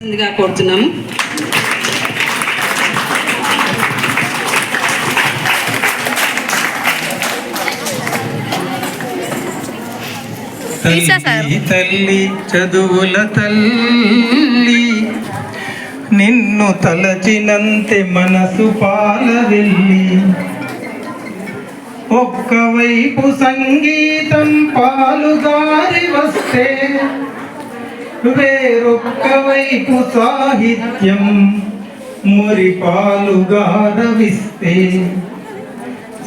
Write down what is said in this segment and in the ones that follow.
గా కోరుతున్నాము. తల్లి తల్లి చదువుల తల్లి నిన్ను తలచినంతే మనసు పాలవెల్లి ఒక్కవైపు సంగీతం పాలుగారి వస్తే వేరొక్కవైపు సాహిత్యం మురిపాలుగా రవిస్తే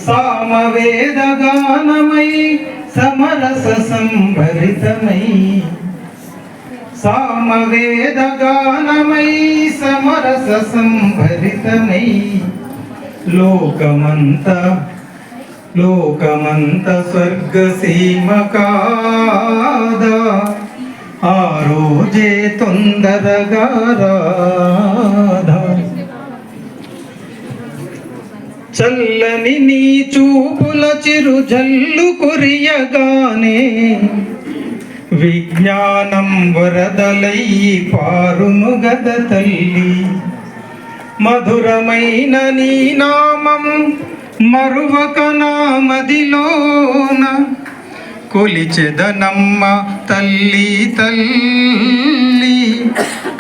సామవేద గానమై సమరస సంభరితమై సామవేద గానమై సమరస సంభరితమై లోకమంత లోకమంత స్వర్గసీమ కాదా ఆ రోజే తొందరగా రాధా చల్లని నీ చూపుల చిరు జల్లు కురియగానే విజ్ఞానం వరదలయ్యి పారును గద తల్లి. మధురమైన నీ నామం మరువక నామదిలోన కొలిచెదనమ్మ తల్లి తల్లి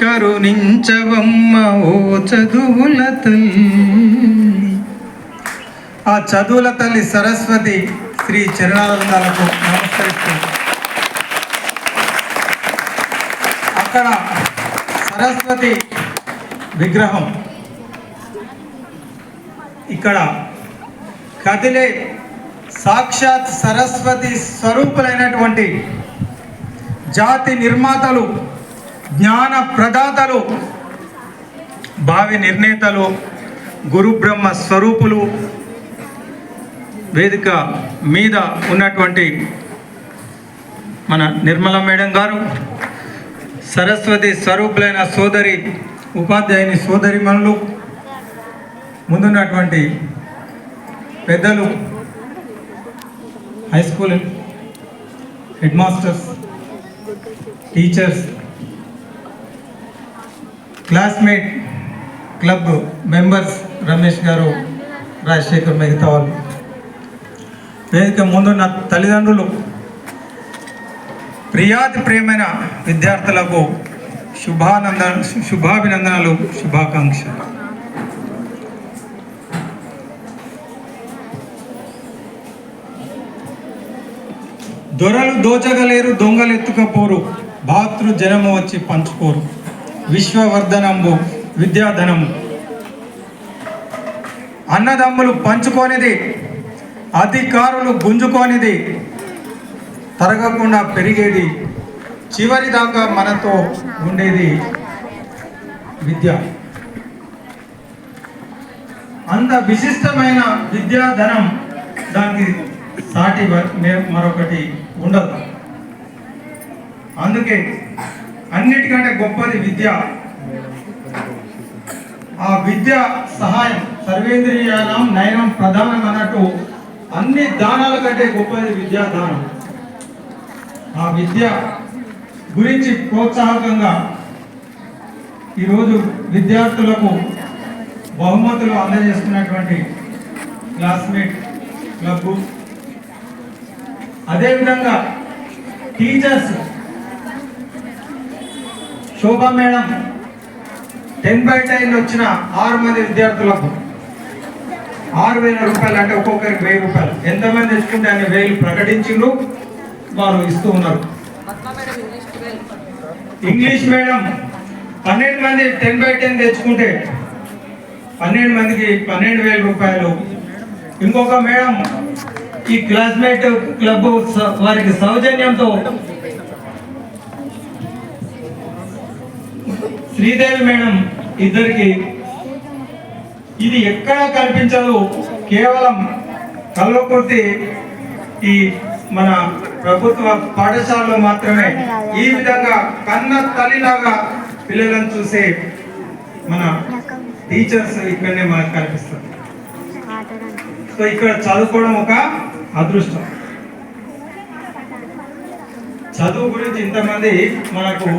కరుణించవమ్మ ఓ చదువుల తల్లి. ఆ చదువుల తల్లి సరస్వతి శ్రీ చరణాలకు నమస్కరిస్తుంది. అక్కడ సరస్వతి విగ్రహం. ఇక్కడ కదిలే సాక్షాత్ సరస్వతి స్వరూపులైనటువంటి జాతి నిర్మాతలు జ్ఞాన ప్రదాతలు భావి నిర్ణేతలు గురుబ్రహ్మ స్వరూపులు వేదిక మీద ఉన్నటువంటి మన నిర్మల మేడం గారు సరస్వతి స్వరూపులైన సోదరి ఉపాధ్యాయుని సోదరిమణులు ముందున్నటువంటి పెద్దలు high school head masters teachers classmate club members Ramesh garu Rajasekhar మిగతా వాళ్ళు. వేదిక ముందున్న తల్లిదండ్రులు ప్రియాతి ప్రియమైన విద్యార్థులకు శుభానంద శుభాభినందనలు శుభాకాంక్షలు. దొరలు దోచగలేరు దొంగలు ఎత్తుకపోరు. భాతృ జనము వచ్చి పంచుకోరు. విశ్వవర్ధనంబు విద్యాధనము. అన్నదమ్ములు పంచుకోనిది అధికారులు గుంజుకోనిది తరగకుండా పెరిగేది చివరి దాకా మనతో ఉండేది విద్య. అంత విశిష్టమైన విద్యాధనం దానికి సాటి వ- మే- మరొకటి ఉండదు. అందుకే అన్నిటికంటే గొప్పది విద్య. ఆ విద్య సహాయం సర్వేంద్రియానం నయనం ప్రధానం అన్నట్టు అన్ని దానాల కంటే గొప్పది విద్యా దానం ఆ విద్య గురించి ప్రోత్సాహకంగా ఈరోజు విద్యార్థులకు బహుమతులు అందజేస్తున్నటువంటి క్లాస్మేట్ క్లబ్ అదేవిధంగా teachers Shobha madam ten by ten వచ్చిన ఆరు మంది విద్యార్థులకు ఆరు వేల రూపాయలు అంటే ఒక్కొక్కరికి వెయ్యి రూపాయలు. ఎంతమంది తెచ్చుకుంటే అనే వేలు ప్రకటించిండ్రు? వారు ఇస్తూ ఉన్నారు. ఇంగ్లీష్ మేడం పన్నెండు మంది టెన్ బై టెన్ తెచ్చుకుంటే పన్నెండు మందికి పన్నెండు వేల రూపాయలు. ఇంకొక మేడం ఈ క్లాస్మేట్ క్లబ్ వారికి సౌజన్యంతో శ్రీదేవి మేడం ఇద్దరికి ఇది ఎక్కడా కనిపించదు కేవలం కల్వకుర్తి ఈ మన ప్రభుత్వ పాఠశాలలో మాత్రమే. ఈ విధంగా కన్న తల్లిలాగా పిల్లలను చూసే మన టీచర్స్ ఇక్కడనే మనకు కనిపిస్తారు సో ఇక్కడ చదువుకోవడం ఒక అదృష్టం. చదువు గురించి ఇంతమంది మనకు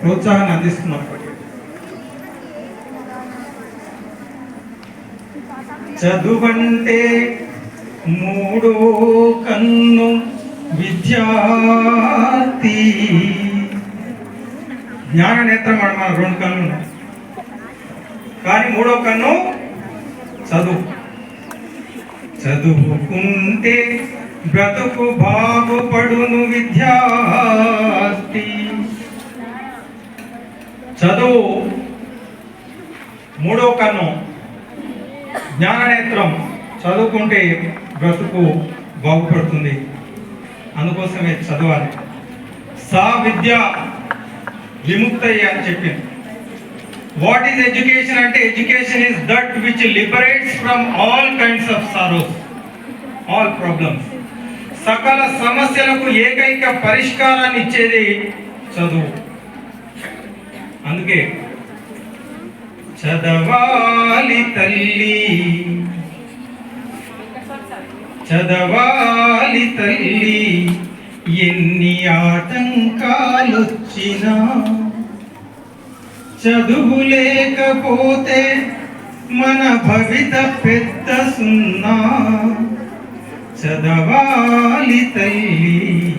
ప్రోత్సాహాన్ని అందిస్తున్నాం చదువంటే మూడో కన్ను విద్యార్థి. జ్ఞాన నేత్రం మన రెండు కన్ను కానీ మూడో కన్ను చదువు. చదువుకుంటే బ్రతుకు బాగుపడును విద్యార్థి. చదువు మూడో కన్ను. జ్ఞాననేత్రం చదువుకుంటే బ్రతుకు బాగుపడుతుంది. అందుకోసమే చదవాలి. సా విద్య విముక్తయ్య అని చెప్పింది. వాట్ ఈస్ ఎడ్యుకేషన్ అంటే education is that which liberates from all kinds of sorrows all problems సకల సమస్యలకు ఏకైక పరిష్కారాన్ని ఇచ్చేది చదువు. అందుకే చదవాలి తల్లి. చదవాలి తల్లి. ఎన్ని ఆటంకాలొచ్చినా చదువు లేకపోతే మన భవిత పెద్ద సున్నా. చదవాలి తల్లి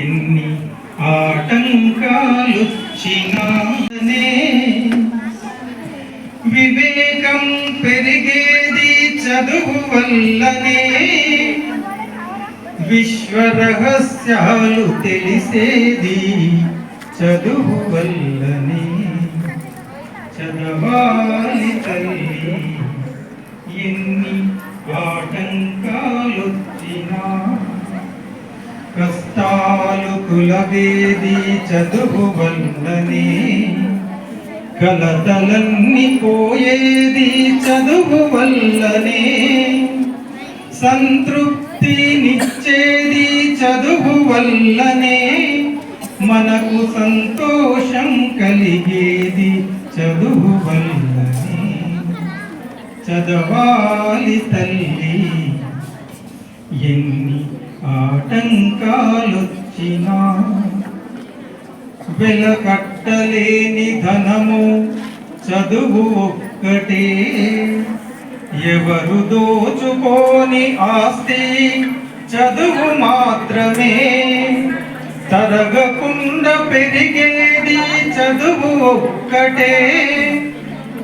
ఎన్ని ఆటంకాలొచ్చినానే వివేకం పెరిగేది చదువు వల్లనే. విశ్వ రహస్యాలు తెలిసేది చదువు వల్లనే. చదవాలి తల్లి ఎన్ని ఆటంకాలొచ్చినా కష్టాలు కులవేది చదువు వల్లనే కలతలన్నీ పోయేది చదువు వల్లనే సంతృప్తినిచ్చేది చదువు వల్లనే మనకు సంతోషం కలిగేది చదువు వల్లని చదవాలి తల్లి. ఎన్ని ఆటంకాలొచ్చినా వెలకట్టలేని ధనము చదువు ఒక్కటే. ఎవరు దోచుకోని ఆస్తి చదువు మాత్రమే. తరగకుండా పెరిగేది చదువు ఒక్కటే.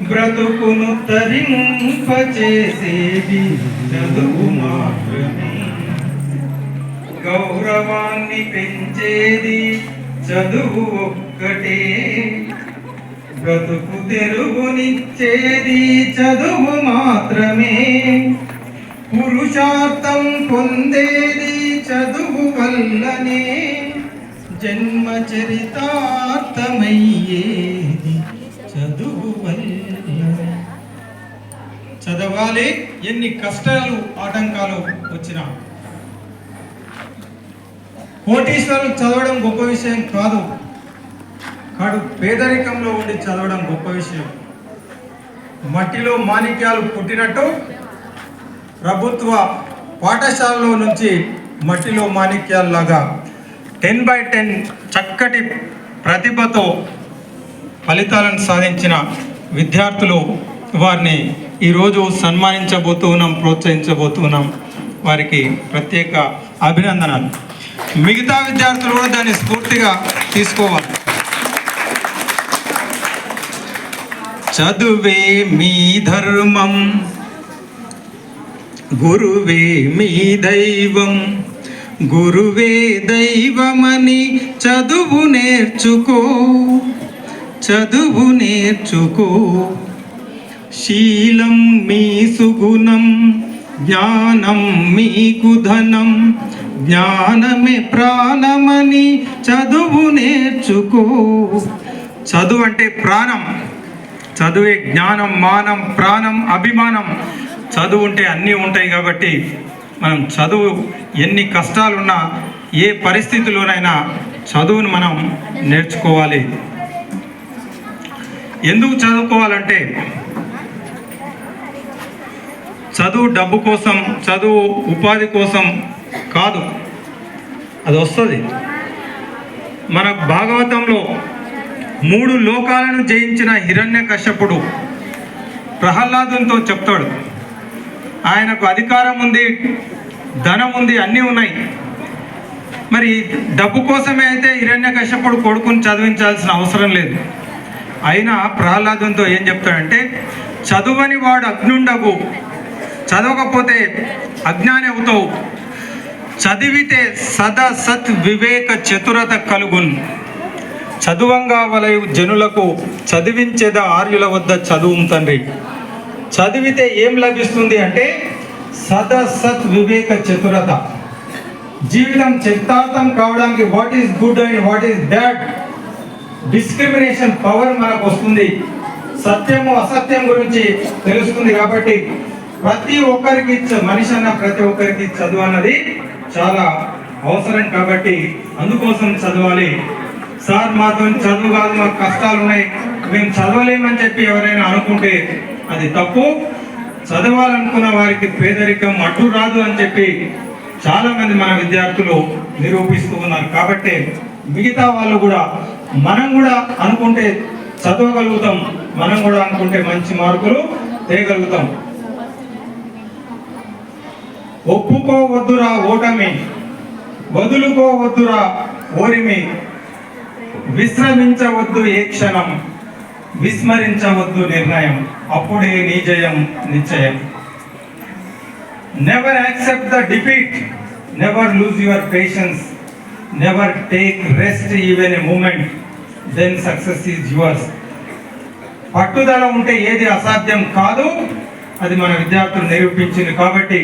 బ్రతుకును తరింపచేసేది చదువు మాత్రమే. గౌరవాన్ని పెంచేది చదువు ఒక్కటే. బ్రతుకు తెరుగునిచ్చేది చదువు మాత్రమే. పురుషార్థం పొందేది చదువు వల్లనే. జన్మ చరితార్థమయ్యేది చదువు చదవాలి ఎన్ని కష్టాలు ఆటంకాలు వచ్చినా. కోటీశ్వరులు చదవడం గొప్ప విషయం కాదు కాడు పేదరికంలో ఉండి చదవడం గొప్ప విషయం. మట్టిలో మాణిక్యాలు పుట్టినట్టు ప్రభుత్వ పాఠశాలలో నుంచి మట్టిలో మాణిక్యాల్లాగా టెన్ బై టెన్ చక్కటి ప్రతిభతో ఫలితాలను సాధించిన విద్యార్థులు వారిని ఈరోజు సన్మానించబోతున్నాం ప్రోత్సహించబోతున్నాం. వారికి ప్రత్యేక అభినందనలు. మిగతా విద్యార్థులు కూడా దాన్ని స్ఫూర్తిగా తీసుకోవాలి. చదువే మీ ధర్మం గురువే మీ దైవం. గురువే దైవమని చదువు నేర్చుకో చదువు నేర్చుకో. శీలం మీ సుగుణం జ్ఞానం మీకు ధనం జ్ఞానమే ప్రాణమని చదువు నేర్చుకో. చదువు అంటే ప్రాణం చదువే జ్ఞానం మానం ప్రాణం అభిమానం. చదువు ఉంటే అన్నీ ఉంటాయి కాబట్టి మనం చదువు ఎన్ని కష్టాలున్నా ఏ పరిస్థితిలోనైనా చదువును మనం నేర్చుకోవాలి. ఎందుకు చదువుకోవాలంటే చదువు డబ్బు కోసం చదువు ఉపాధి కోసం కాదు. అది వస్తుంది. మన భాగవతంలో మూడు లోకాలను జయించిన హిరణ్య కశ్యపుడు ప్రహ్లాదంతో చెప్తాడు. ఆయనకు అధికారం ఉంది ధనం ఉంది అన్నీ ఉన్నాయి. మరి డబ్బు కోసమే అయితే హిరణ్య కశ్యపుడు కొడుకుని చదివించాల్సిన అవసరం లేదు. అయినా ప్రహ్లాదంతో ఏం చెప్తాడంటే చదువని వాడు అగ్నుండగు చదవకపోతే అజ్ఞాని అవుతావు. చదివితే సదా సత్ వివేక చతురత కలుగున్. చదువంగా వలయు జనులకు చదివించేద ఆర్యుల వద్ద చదువు తండ్రి. చదివితే ఏం లభిస్తుంది అంటే సదా సత్ వివేక చతురత. జీవితం చరితార్థం కావడానికి what is good and what is bad discrimination power మనకు వస్తుంది. సత్యము అసత్యం గురించి తెలుస్తుంది కాబట్టి ప్రతి ఒక్కరికి మనిషి అన్న ప్రతి ఒక్కరికి చదువు అన్నది చాలా అవసరం కాబట్టి అందుకోసం చదవాలి. సార్ మాతో చదువు కాదు మాకు కష్టాలు ఉన్నాయి. మేము చదవలేమని చెప్పి ఎవరైనా అనుకుంటే అది తప్పు. చదవాలనుకున్న వారికి పేదరికం అడ్డు రాదు అని చెప్పి చాలా మంది మన విద్యార్థులు నిరూపిస్తూ ఉన్నారు. కాబట్టి మిగతా వాళ్ళు కూడా మనం కూడా అనుకుంటే చదవగలుగుతాం మనం కూడా అనుకుంటే మంచి మార్కులు తేయగలుగుతాం ఒప్పుకోవద్దురా ఓటమి వదులుకోవద్దురా ఓరిమి విశ్రమించవద్దు ఏ క్షణం. విస్మరించవద్దు నిర్ణయం అప్పుడే నీ జయం నిశ్చయం. Never accept the defeat never lose your patience never take rest even a moment then success is yours పట్టుదల ఉంటే ఏది అసాధ్యం కాదు. అది మన విద్యార్థులు నిరూపించింది కాబట్టి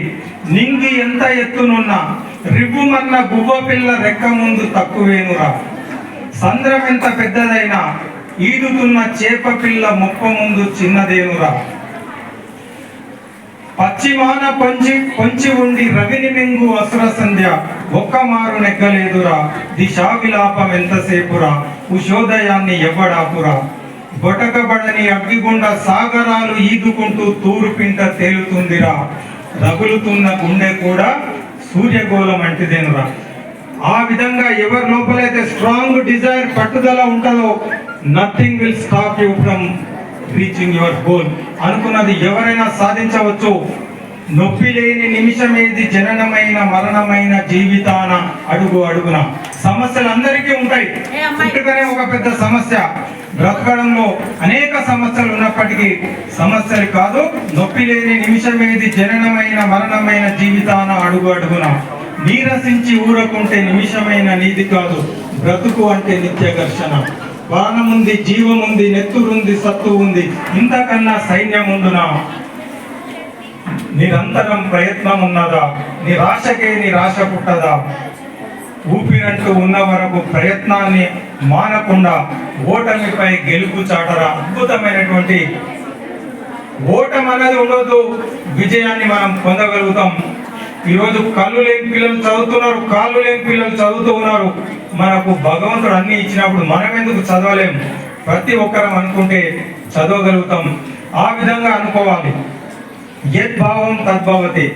నింగి ఎంత ఎత్తునున్నా రివ్వుమన్న గువ్వ పిల్ల రెక్క ముందు తక్కువేనురా. సంద్రం ఎంత పెద్దదైనా ఈదుతున్న చేప పిల్ల మొక్క ముందు చిన్నదేనురా పశ్చిమాన పంచి పొంచి ఉండి రవిని మింగు అసుర సంధ్య. ఒక్క మారు నెగ్గలేదురా. దిశా విలాపం ఎంతసేపురా. ఉషోదయాన్ని ఎవ్వడాపురా బొటకబడని అగ్గిగుండ సాగరాలు ఈదుకుంటూ తూరుపింట తేలుతుందిరా. రగులుతున్న గుండె కూడా సూర్యగోళం అంటిదేనురా. ఆ విధంగా ఎవరి లోపలైతే స్ట్రాంగ్ డిజైర్ పట్టుదల ఉంటుందో nothing will stop you from reaching your goal అనుకున్నది ఎవరైనా సాధించవచ్చు. నొప్పి లేని నిమిషం ఏది? జననమైన మరణమైన జీవితాన అడుగు అడుగున. సమస్యలు అందరికీ ఉంటాయి పుట్టుకనే ఒక పెద్ద సమస్య. బ్రతకడంలో అనేక సమస్యలు ఉన్నప్పటికీ సమస్యలు కాదు. నొప్పి లేని నిమిషం ఏది? జననమైన మరణమైన జీవితాన అడుగు అడుగున. నీరసించి ఊరకుంటే నిమిషమైన నీది కాదు బ్రతుకు అంటే నిత్య ఘర్షణ బాణముంది జీవముంది నెత్తురుంది సత్తు ఉంది ఇంతకన్నా సైన్యం ఉండునా నిరంతరం ప్రయత్నం ఉన్నదా నిరాశకే నిరాశ పుట్టదా? ఊపిరంటూ ఉన్న వరకు ప్రయత్నాన్ని మానకుండా ఓటమిపై గెలుపు చాటరా? అద్భుతమైనటువంటి ఓటం అనేది ఉండదు. విజయాన్ని మనం పొందగలుగుతాం. ఈరోజు కళ్ళు లేని పిల్లలు చదువుతున్నారు కాళ్ళు లేని పిల్లలు చదువుతూ ఉన్నారు. మనకు భగవంతుడు అన్ని ఇచ్చినప్పుడు మనం ఎందుకు చదవలేం? ప్రతి ఒక్కరం అనుకుంటే చదవగలుగుతాం. ఆ విధంగా అనుకోవాలి. యద్భావం తద్భావతి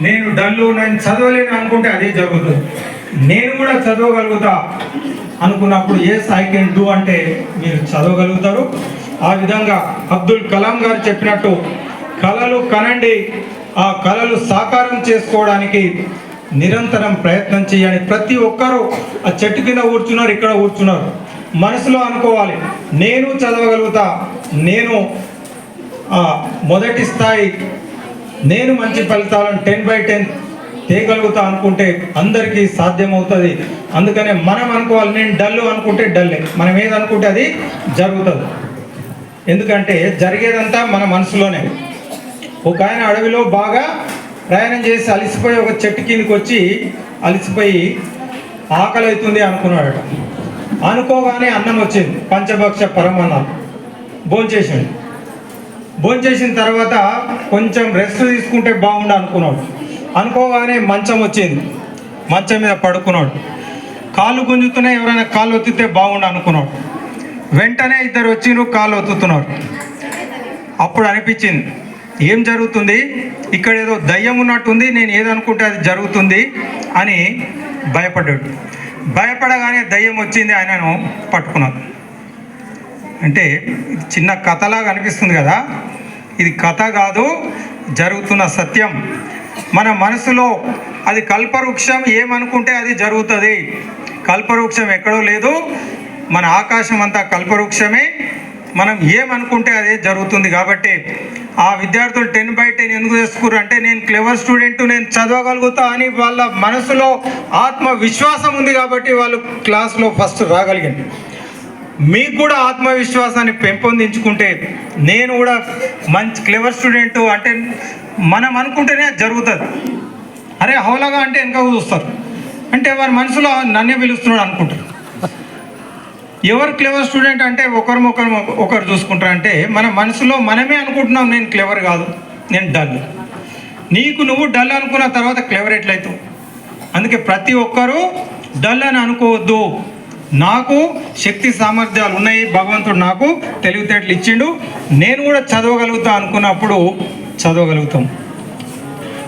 నేను డల్లు నేను చదవలేను అనుకుంటే అదే జరుగుతుంది. నేను కూడా చదవగలుగుతా అనుకున్నప్పుడు ఏ ఐ కెన్ డూ అంటే మీరు చదవగలుగుతారు. ఆ విధంగా అబ్దుల్ కలాం గారు చెప్పినట్టు కళలు కనండి. ఆ కళలు సాకారం చేసుకోవడానికి నిరంతరం ప్రయత్నం చేయాలి. ప్రతి ఒక్కరూ ఆ చెట్టు కింద కూర్చున్నారు ఇక్కడ కూర్చున్నారు. మనసులో అనుకోవాలి నేను చదవగలుగుతా నేను మొదటి స్థాయి నేను మంచి ఫలితాలను టెన్ బై టెన్ తీయగలుగుతా అనుకుంటే అందరికీ సాధ్యమవుతుంది. అందుకనే మనం అనుకోవాలి నేను డల్లు అనుకుంటే డల్లే. మనం ఏదనుకుంటే అది జరుగుతుంది. ఎందుకంటే జరిగేదంతా మన మనసులోనే. ఒక ఆయన అడవిలో బాగా ప్రయాణం చేసి అలసిపోయి ఒక చెట్టు కిందకి వచ్చి అలసిపోయి ఆకలి అవుతుంది అనుకున్నాడట. అనుకోగానే అన్నం వచ్చింది. పంచభక్ష పరమన్నం. భోంచేసాడు భోంచేసిన తర్వాత కొంచెం రెస్ట్ తీసుకుంటే బాగుండు అనుకున్నాడు. అనుకోగానే మంచం వచ్చింది. మంచం మీద పడుకున్నాడు. కాళ్ళు గుంజుతూనే ఎవరైనా కాళ్ళు ఒత్తితే బాగుండు అనుకున్నాడు. వెంటనే ఇద్దరు వచ్చిండ్రు కాళ్ళు ఒత్తుతున్నారు. అప్పుడు అనిపించింది ఏం జరుగుతుంది? ఇక్కడ ఏదో దయ్యం ఉన్నట్టుంది నేను ఏదనుకుంటే అది జరుగుతుంది అని భయపడ్డాడు. భయపడగానే దయ్యం వచ్చింది ఆయనను పట్టుకున్నాడు అంటే ఇది చిన్న కథలాగా అనిపిస్తుంది కదా? ఇది కథ కాదు జరుగుతున్న సత్యం. మన మనసులో అది కల్పవృక్షం ఏమనుకుంటే అది జరుగుతుంది. కల్పవృక్షం ఎక్కడో లేదు మన ఆకాశం అంతా కల్పవృక్షమే. మనం ఏమనుకుంటే అదే జరుగుతుంది కాబట్టి ఆ విద్యార్థులు టెన్ బై టెన్ ఎందుకు చేసుకున్నారు అంటే నేను క్లెవర్ స్టూడెంట్ నేను చదవగలుగుతా అని వాళ్ళ మనసులో ఆత్మవిశ్వాసం ఉంది కాబట్టి వాళ్ళు క్లాస్లో ఫస్ట్ రాగలిగింది మీకు కూడా ఆత్మవిశ్వాసాన్ని పెంపొందించుకుంటే నేను కూడా మంచి క్లెవర్ స్టూడెంట్ అంటే మనం అనుకుంటేనే అది జరుగుతుంది. అరే హౌలగా అంటే వెనక చూస్తారు అంటే వారి మనసులో నన్నే పిలుస్తున్నాడు అనుకుంటారు. ఎవరు క్లెవర్ స్టూడెంట్ అంటే ఒకరు ఒకరు ఒకరు చూసుకుంటారు అంటే మన మనసులో మనమే అనుకుంటున్నాం నేను క్లెవర్ కాదు నేను డల్ నీకు నువ్వు డల్ అనుకున్న తర్వాత క్లెవర్ ఎట్లయితావు? అందుకే ప్రతి ఒక్కరూ డల్ అని అనుకోవద్దు. నాకు శక్తి సామర్థ్యాలు ఉన్నాయి భగవంతుడు నాకు తెలివితేటలు ఇచ్చిండు. నేను కూడా చదవగలుగుతా అనుకున్నప్పుడు చదవగలుగుతాం.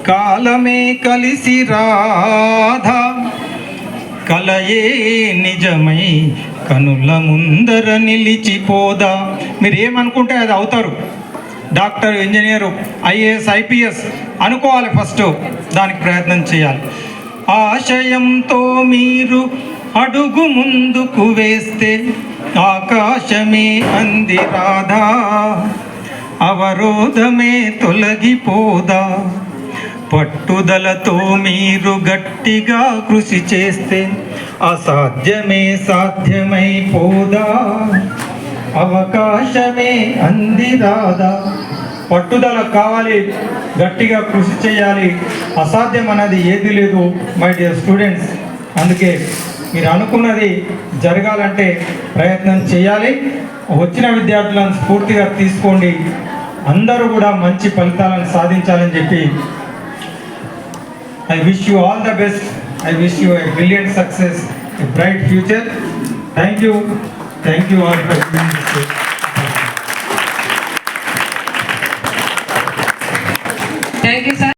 కాలమే కలిసి రాధా కలయే నిజమై కనుల ముందర నిలిచిపోదా. మీరు ఏమనుకుంటే అది అవుతారు. డాక్టర్ ఇంజనీరు ఐఏఎస్ ఐపీఎస్ అనుకోవాలి ఫస్ట్. దానికి ప్రయత్నం చేయాలి. ఆశయంతో మీరు అడుగు ముందుకు వేస్తే ఆకాశమే అంది రాధా. అవరోధమే తొలగిపోదా. పట్టుదలతో మీరు గట్టిగా కృషి చేస్తే అసాధ్యమే సాధ్యమై పోదా. అవకాశమే అంది రాదా పట్టుదల కావాలి గట్టిగా కృషి చేయాలి. అసాధ్యం అనేది ఏది లేదు మై డియర్ స్టూడెంట్స్ అందుకే మీరు అనుకున్నది జరగాలంటే ప్రయత్నం చేయాలి. వచ్చిన విద్యార్థులను స్ఫూర్తిగా తీసుకోండి. అందరూ కూడా మంచి ఫలితాలను సాధించాలని చెప్పి I wish you all the best I wish you a brilliant success, a bright future. Thank you. Thank you all for being this.